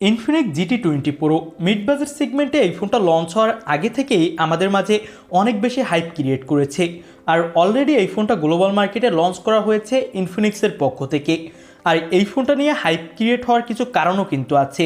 Infinix GT twenty pro mid budget সেগমেন্টে এই ফোনটা লঞ্চ হওয়ার আগে থেকেই আমাদের মাঝে অনেক বেশি হাইপ ক্রিয়েট করেছে। আর অলরেডি এই ফোনটা গ্লোবাল মার্কেটে লঞ্চ করা হয়েছে ইনফিনিক্সের পক্ষ থেকে। আর এই ফোনটা নিয়ে হাইপ ক্রিয়েট হওয়ার কিছু কারণও কিন্তু আছে।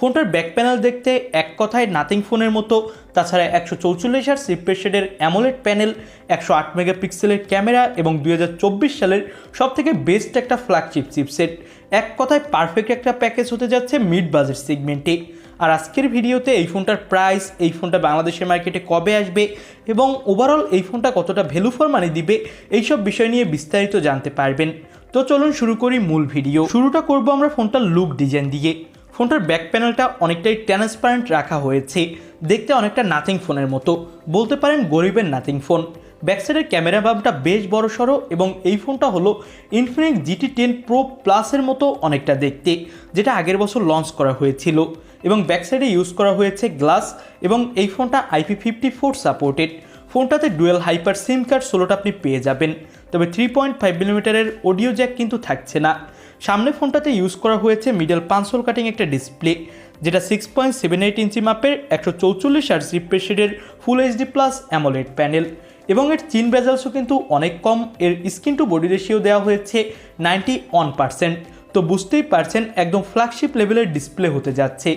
ফোনটার ব্যাক প্যানেল দেখতে এক কথায় নাথিং ফোনের মতো। তাছাড়া একশো চৌচল্লিশ আর সিপ্রেশেডের অ্যামোলেড প্যানেল, একশো আট মেগাপিক্সেলের ক্যামেরা এবং দু হাজার চব্বিশ সালের সবথেকে বেস্ট একটা ফ্ল্যাগশিপ চিপসেট এক কথায় পারফেক্ট একটা প্যাকেজ হতে যাচ্ছে মিড বাজেট সেগমেন্টে আর আজকের ভিডিওতে এই ফোনটার প্রাইস এই ফোনটা বাংলাদেশের মার্কেটে কবে আসবে এবং ওভারঅল এই ফোনটা কতটা ভ্যালু ফর মানি দিবে, এইসব বিষয় নিয়ে বিস্তারিত জানতে পারবেন। তো চলুন শুরু করি মূল ভিডিও। শুরুটা করব আমরা ফোনটার লুক ডিজাইন দিয়ে। ফোনটার ব্যাক প্যানেলটা অনেকটাই ট্রান্সপারেন্ট রাখা হয়েছে। দেখতে অনেকটা নাথিং ফোনের মতো। বলতে পারেন গরিবের নাথিং ফোন ব্যাকসাইডের ক্যামেরা বাবটা বেশ বড় সড়ো এবং এই ফোনটা হলো ইনফিনিক্স জিটি টেন প্রো প্লাসের মতো অনেকটা দেখতে, যেটা আগের বছর লঞ্চ করা হয়েছিল। এবং ব্যাকসাইডে ইউজ করা হয়েছে গ্লাস এবং এই ফোনটা আইপি ফিফটি ফোর সাপোর্টেড ফোনটাতে ডুয়েল হাইপার সিম কার্ড ষোলোটা আপনি পেয়ে যাবেন। তবে থ্রি পয়েন্ট ফাইভ মিলিমিটারের অডিও জ্যাক কিন্তু থাকছে না। সামনে ফোনটাতে ইউজ করা হয়েছে মিডল পাঁচশোল কাটিং একটা ডিসপ্লে যেটা six point seven eight inch মাপের একশো চৌচল্লিশ আর রিফ্রেশেডের full HD plus AMOLED panel এবং এর চিন বেজালসও কিন্তু অনেক কম। এর স্ক্রিন টু বডি রেশিও দেওয়া হয়েছে নাইনটি ওয়ান পার্সেন্ট তো বুঝতেই পারছেন, একদম ফ্ল্যাগশিপ লেভেলের ডিসপ্লে হতে যাচ্ছে।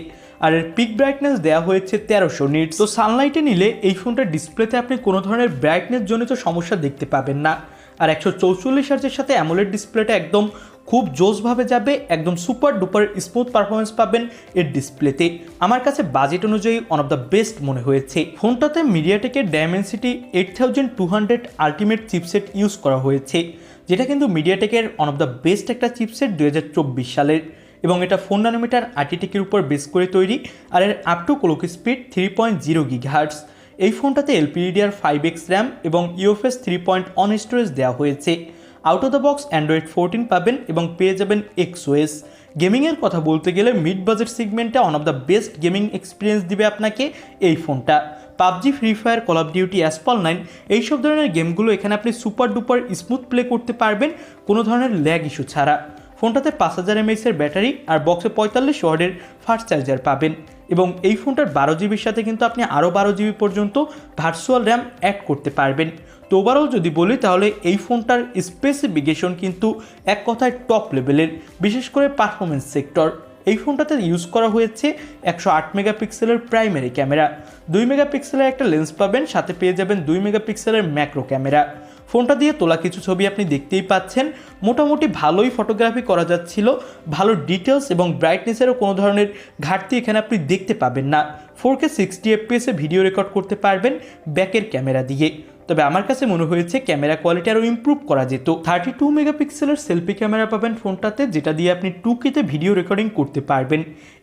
আর এর পিক ব্রাইটনেস দেওয়া হয়েছে তেরোশো নিট তো সানলাইটে নিলে এই ফোনটার ডিসপ্লেতে আপনি কোনো ধরনের ব্রাইটনেস জনিত সমস্যা দেখতে পাবেন না। আর একশো চৌচল্লিশ হার্জের সাথে অ্যামোলেড ডিসপ্লেটা একদম খুব জোসভাবে যাবে, একদম সুপার ডুপার স্মুথ পারফরমেন্স পাবেন এর ডিসপ্লেতে আমার কাছে বাজেট অনুযায়ী ওয়ান অফ দ্য বেস্ট মনে হয়েছে। ফোনটাতে মিডিয়াটেকের Dimensity eight thousand two hundred ultimate chipset use করা হয়েছে, যেটা কিন্তু মিডিয়াটেকের ওয়ান অফ দ্য বেস্ট একটা চিপসেট দু হাজার চব্বিশ সালের। এবং এটা ফোর নানোমিটার আর্টিটেকের উপর বেস করে তৈরি, আর এর up to clock speed three point zero gigahertz এই ফোনটাতে এলপিডিআর ফাইভ এক্স র্যাম এবং UFS three point one storage দেওয়া হয়েছে। Out of the box Android fourteen পাবেন এবং পেয়ে যাবেন এক্সওএস গেমিংয়ের কথা বলতে গেলে মিড বাজেট সেগমেন্টে one of the best gaming experience দিবে আপনাকে এই ফোনটা। PUBG Free Fire Call of Duty Asphalt nine এইসব ধরনের গেমগুলো এখানে আপনি সুপার ডুপার স্মুথ প্লে করতে পারবেন, কোনো ধরনের ল্যাগ ইস্যু ছাড়া। ফোনটাতে পাঁচ হাজার এমএসের ব্যাটারি আর বক্সে পঁয়তাল্লিশ ওয়ার্ডের ফাস্ট চার্জার পাবেন। এবং এই ফোনটার বারো জিবির সাথে কিন্তু আপনি আরও বারো জিবি পর্যন্ত ভার্চুয়াল র্যাম অ্যাড করতে পারবেন। তো ওভারঅল যদি বলি তাহলে এই ফোনটার স্পেসিফিকেশন কিন্তু এক কথায় টপ লেভেলের বিশেষ করে পারফরমেন্স সেক্টর এই ফোনটাতে ইউজ করা হয়েছে একশো আট মেগাপিক্সেলের প্রাইমারি ক্যামেরা দুই মেগাপিক্সেলের একটা লেন্স পাবেন, সাথে পেয়ে যাবেন দুই মেগাপিক্সেলের ম্যাক্রো ক্যামেরা ফোনটা দিয়ে তোলা কিছু ছবি আপনি দেখতেই পাচ্ছেন। মোটামুটি ভালোই ফটোগ্রাফি করা যাচ্ছিল। ভালো ডিটেলস এবং ব্রাইটনেসেরও কোনো ধরনের ঘাটতি এখানে আপনি দেখতে পাবেন না। ফোর কে সিক্সটি এফপিএসে ভিডিও রেকর্ড করতে পারবেন ব্যাকের ক্যামেরা দিয়ে। তবে আমার কাছে মনে হয়েছে ক্যামেরা কোয়ালিটি আরও ইম্প্রুভ করা যেত। থার্টি টু মেগাপিক্সেলের সেলফি ক্যামেরা পাবেন ফোনটাতে যেটা দিয়ে আপনি টু কেতে ভিডিও রেকর্ডিং করতে পারবেন।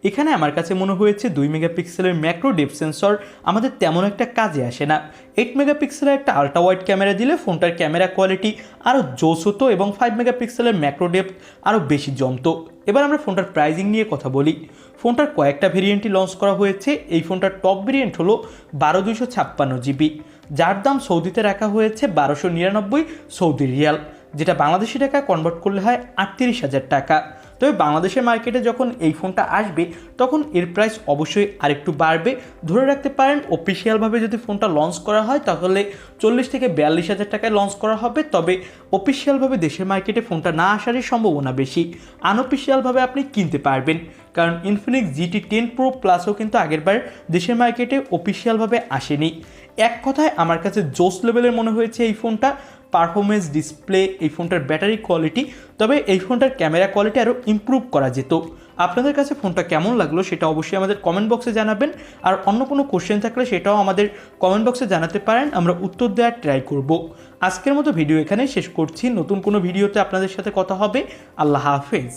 এখানে আমার কাছে মনে হয়েছে দুই মেগাপিক্সেলের ম্যাক্রো ডেপ সেন্সর আমাদের তেমন একটা কাজে আসে না। এইট মেগাপিক্সেলের একটা আলট্রা ওয়াইড ক্যামেরা দিলে ফোনটার ক্যামেরা কোয়ালিটি আরও জোস হতো এবং ফাইভ মেগাপিক্সেলের ম্যাক্রো ডেপ আরও বেশি জমতো। এবার আমরা ফোনটার প্রাইজিং নিয়ে কথা বলি। ফোনটার কয়েকটা ভেরিয়েন্টই লঞ্চ করা হয়েছে। এই ফোনটার টপ ভেরিয়েন্ট হলো বারো দুইশো ছাপ্পান্ন জিবি যার দাম সৌদিতে রাখা হয়েছে বারোশো নিরানব্বই সৌদি রিয়াল, যেটা বাংলাদেশি টাকা কনভার্ট করলে হয় আটত্রিশ হাজার টাকা। তবে বাংলাদেশের মার্কেটে যখন এই ফোনটা আসবে, তখন এর প্রাইস অবশ্যই আরেকটু বাড়বে। ধরে রাখতে পারেন অফিসিয়ালভাবে যদি ফোনটা লঞ্চ করা হয়, তাহলে চল্লিশ থেকে বিয়াল্লিশ হাজার টাকায় লঞ্চ করা হবে। তবে অফিসিয়ালভাবে দেশের মার্কেটে ফোনটা না আসারই সম্ভাবনা বেশি। আনঅফিসিয়ালভাবে আপনি কিনতে পারবেন। কারণ ইনফিনিক্স জিটি টেন প্রো প্লাসও কিন্তু আগেরবার দেশের মার্কেটে অফিসিয়ালভাবে আসেনি। এক কথায় আমার কাছে জোস লেভেলের মনে হয়েছে এই ফোনটা পারফরমেন্স ডিসপ্লে এই ফোনটার ব্যাটারি কোয়ালিটি তবে এই ফোনটার ক্যামেরা কোয়ালিটি আরও ইম্প্রুভ করা যেত। আপনাদের কাছে ফোনটা কেমন লাগল সেটা অবশ্যই আমাদের কমেন্ট বক্সে জানাবেন। আর অন্য কোনো কোশ্চেন থাকলে সেটাও আমাদের কমেন্ট বক্সে জানাতে পারেন, আমরা উত্তর দেওয়ার ট্রাই করব। আজকের মতো ভিডিও এখানে শেষ করছি। নতুন কোনো ভিডিওতে আপনাদের সাথে কথা হবে। আল্লাহ হাফেজ।